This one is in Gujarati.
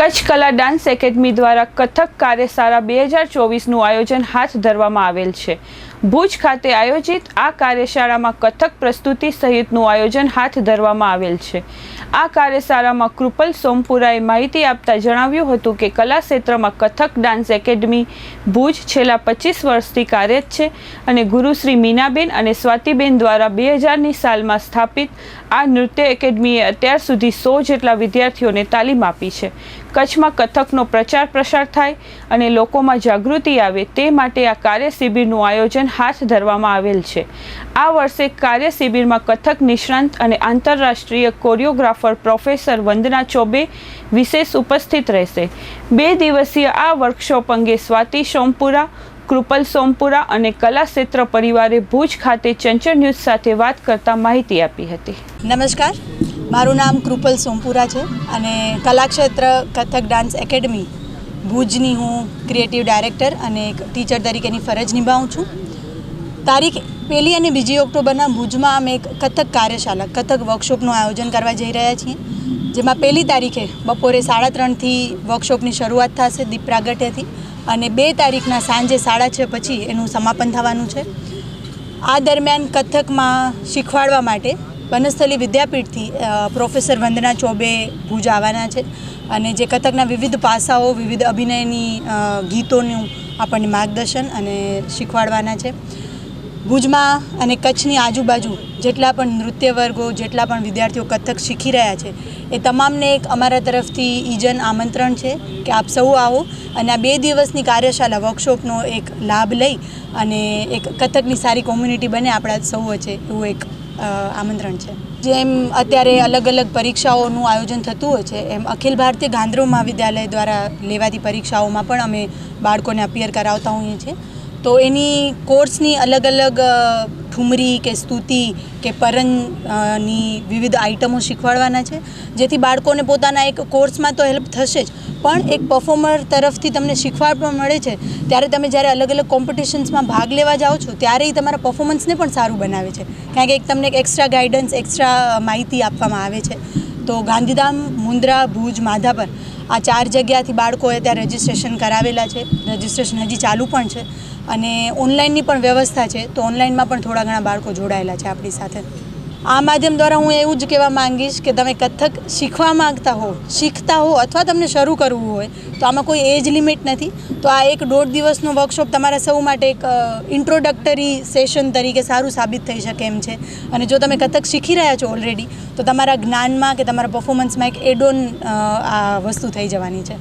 કચ્છ કલા ડાન્સ એકેડમી દ્વારા કથક કાર્યશાળા બે હજાર ચોવીસનું આયોજન હાથ ધરવામાં આવેલ છે. ભુજ ખાતે આયોજિત આ કાર્યશાળામાં કથક પ્રસ્તુતિ સહિતનું આયોજન હાથ ધરવામાં આવેલ છે. આ કાર્યશાળામાં કૃપલ સોમપુરાએ માહિતી આપતા જણાવ્યું હતું કે કલા ક્ષેત્રમાં કથક ડાન્સ એકેડમી ભુજ છેલ્લા પચીસ વર્ષથી કાર્યરત છે અને ગુરુશ્રી મીનાબેન અને સ્વાતિબેન દ્વારા બે હજારની સાલમાં સ્થાપિત આ નૃત્ય એકેડમીએ અત્યાર સુધી સો જેટલા વિદ્યાર્થીઓને તાલીમ આપી છે. કચ્છમાં કથકનો પ્રચાર પ્રસાર થાય અને લોકોમાં જાગૃતિ આવે તે માટે આ કાર્ય શિબિરનું આયોજન હાથ ધરવામાં આવેલ છે. આ વર્ષે કાર્ય શિબિરમાં કથક નિષ્ણાંત અને આંતરરાષ્ટ્રીય કોરિયોગ્રાફર પ્રોફેસર વંદના ચોબે વિશેષ ઉપસ્થિત રહેશે. બે દિવસીય આ વર્કશોપ અંગે સ્વાતિ સોમપુરા કૃપલ સોમપુરા અને કલા ક્ષેત્ર પરિવારે ભુજ ખાતે ચંચળ ન્યૂઝ સાથે વાત કરતા માહિતી આપી હતી. નમસ્કાર. મારું નામ કૃપલ સોમપુરા છે અને કલાક્ષેત્ર કથક ડાન્સ એકેડમી ભુજની હું ક્રિએટિવ ડાયરેક્ટર અને એક ટીચર તરીકેની ફરજ નિભાવું છું. તારીખ પહેલી અને બીજી ઓક્ટોબરના ભુજમાં અમે એક કથક કાર્યશાળા, કથક વર્કશોપનું આયોજન કરવા જઈ રહ્યા છીએ. જેમાં પહેલી તારીખે બપોરે સાડા ત્રણથી વર્કશોપની શરૂઆત થશે દીપ પ્રાગટ્યથી. અને બે તારીખના સાંજે સાડા છ પછી એનું સમાપન થવાનું છે. આ દરમિયાન કથકમાં શીખવાડવા માટે વનસ્થલી વિદ્યાપીઠથી પ્રોફેસર વંદના ચોબે ભુજ આવવાના છે અને જે કથકના વિવિધ પાસાઓ, વિવિધ અભિનયની ગીતોનું આપણને માર્ગદર્શન અને શીખવાડવાના છે. ભુજમાં અને કચ્છની આજુબાજુ જેટલા પણ નૃત્ય વર્ગો જેટલા પણ વિદ્યાર્થીઓ કથક શીખી રહ્યા છે, એ તમામને એક અમારા તરફથી ઈજન આમંત્રણ છે કે આપ સૌ આવો અને આ બે દિવસની કાર્યશાળા વર્કશોપનો એક લાભ લઈ અને એક કથકની સારી કોમ્યુનિટી બને આપણા સૌ વચ્ચે એવું એક આમંત્રણ છે. જેમ અત્યારે અલગ અલગ પરીક્ષાઓનું આયોજન થતું હોય છે, એમ અખિલ ભારતીય ગાંધ્રો મહાવિદ્યાલય દ્વારા લેવાતી પરીક્ષાઓમાં પણ અમે બાળકોને અપિયર કરાવતા હોઈએ છીએ. તો એની કોર્સની અલગ અલગ ઠુમરી કે સ્તુતિ કે પરન વિવિધ આઇટમો શીખવાડવાના છે. જેથી બાળકોને પોતાના એક કોર્સમાં તો હેલ્પ થશે જ. પણ એક પરફોર્મર તરફથી તમને શીખવાડ પણ મળે છે. ત્યારે તમે જ્યારે અલગ અલગ કોમ્પિટિશન્સમાં ભાગ લેવા જાઓ છો ત્યારે એ તમારા પરફોર્મન્સને પણ સારું બનાવે છે. કારણ કે એક તમને એક એક્સ્ટ્રા ગાઈડન્સ, એક્સ્ટ્રા માહિતી આપવામાં આવે છે. તો ગાંધીધામ, મુન્દ્રા, ભુજ, માધાપર આ ચાર જગ્યાથી બાળકોએ ત્યાં રજિસ્ટ્રેશન કરાવેલા છે. રજિસ્ટ્રેશન હજી ચાલુ પણ છે અને ઓનલાઈનની પણ વ્યવસ્થા છે. તો ઓનલાઈનમાં પણ થોડા ઘણા બાળકો જોડાયેલા છે આપણી સાથે. આ માધ્યમ દ્વારા હું એવું જ કહેવા માંગીશ કે તમે કથક શીખવા માંગતા હો, શીખતા હો અથવા તમને શરૂ કરવું હોય, તો આમાં કોઈ એજ લિમિટ નથી. તો આ એક દોઢ દિવસનો વર્કશોપ તમારા સૌ માટે એક ઇન્ટ્રોડક્ટરી સેશન તરીકે સારું સાબિત થઈ શકે એમ છે. અને જો તમે કથક શીખી રહ્યા છો ઓલરેડી તો તમારા જ્ઞાનમાં કે તમારા પર્ફોમન્સમાં એક એડોન આ વસ્તુ થઈ જવાની છે.